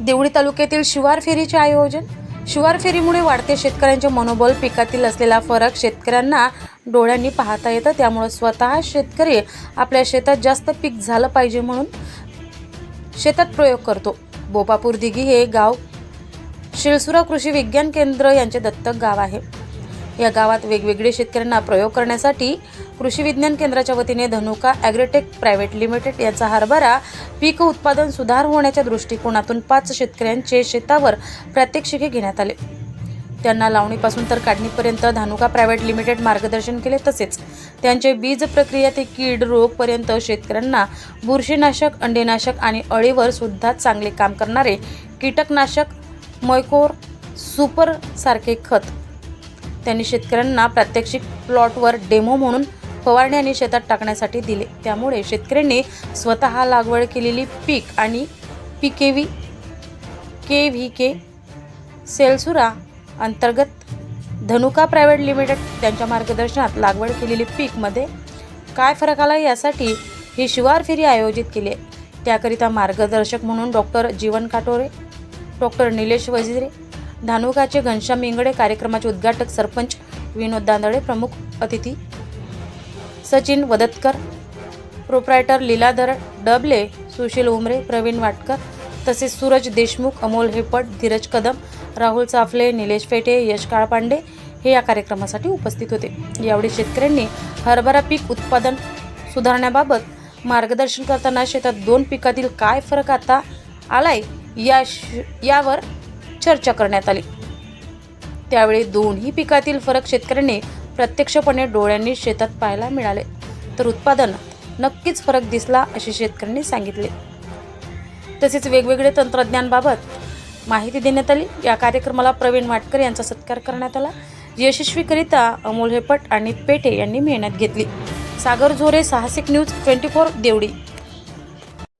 देवळी तालुक्यातील शिवार फेरीचे आयोजन. शिवार फेरीमुळे वाढते शेतकऱ्यांचे मनोबल पिकातील असलेला फरक शेतकऱ्यांना डोळ्यांनी पाहता येतं. त्यामुळे स्वतः शेतकरी आपल्या शेतात जास्त पीक झालं पाहिजे म्हणून शेतात प्रयोग करतो. बोपापूर दिघी हे गाव शिळसुरा कृषी विज्ञान केंद्र यांचे दत्तक गाव आहे. या गावात वेगवेगळे शेतकऱ्यांना प्रयोग करण्यासाठी कृषी विज्ञान केंद्राच्या वतीने धनुका ॲग्रोटेक प्रायव्हेट लिमिटेड यांचा हरभरा पीक उत्पादन सुधार होण्याच्या दृष्टिकोनातून पाच शेतकऱ्यांचे शेतावर प्रात्यक्षिके घेण्यात आले. त्यांना लावणीपासून तर काढणीपर्यंत धानुका प्रायव्हेट लिमिटेड मार्गदर्शन केले तसेच त्यांचे बीज प्रक्रिया ते कीड रोगपर्यंत शेतकऱ्यांना बुरशीनाशक अंडेनाशक आणि अळीवर सुद्धा चांगले काम करणारे कीटकनाशक मैकोर सुपर सारखे खत त्यांनी शेतकऱ्यांना प्रात्यक्षिक प्लॉटवर डेमो म्हणून फवारणी आणि शेतात टाकण्यासाठी दिले. त्यामुळे शेतकऱ्यांनी स्वतः लागवड केलेली पीक आणि पिकेवी के व्ही के सेलसुरा अंतर्गत धनुका प्रायव्हेट लिमिटेड त्यांच्या मार्गदर्शनात लागवड केलेली पीकमध्ये काय फरक आला यासाठी ही शिवार फेरी आयोजित केली आहे. त्याकरिता मार्गदर्शक म्हणून डॉक्टर जीवन काटोरे डॉक्टर निलेश वजिरे धानुकाचे घनश्याम इंगडे कार्यक्रमाचे उद्घाटक सरपंच विनोद दांदळे प्रमुख अतिथी सचिन वदतकर प्रोप्रायटर लीलाधर डबले सुशील उमरे प्रवीण वाटकर तसेच सूरज देशमुख अमोल हेपट धीरज कदम राहुल चाफले निलेश फेटे यश काळपांडे हे या कार्यक्रमासाठी उपस्थित होते. यावेळी शेतकऱ्यांनी हरभरा पीक उत्पादन सुधारण्याबाबत मार्गदर्शन करताना शेतात दोन पिकातील काय फरक आता आलाय या श- यावर चर्चा करण्यात आली. त्यावेळी दोन्ही पिकातील फरक शेतकऱ्यांनी प्रत्यक्षपणे डोळ्यांनी शेतात पाहायला मिळाले. तर उत्पादनात नक्कीच फरक दिसला असे शेतकऱ्यांनी सांगितले. तसेच वेगवेगळे तंत्रज्ञानबाबत माहिती देण्यात आली. या कार्यक्रमाला प्रवीण वाटकर यांचा सत्कार करण्यात आला. यशस्वीकरिता अमोल हेपट आणि पेटे यांनी मेहनत घेतली. सागर झोरे साहसिक न्यूज ट्वेंटी फोर देवडी.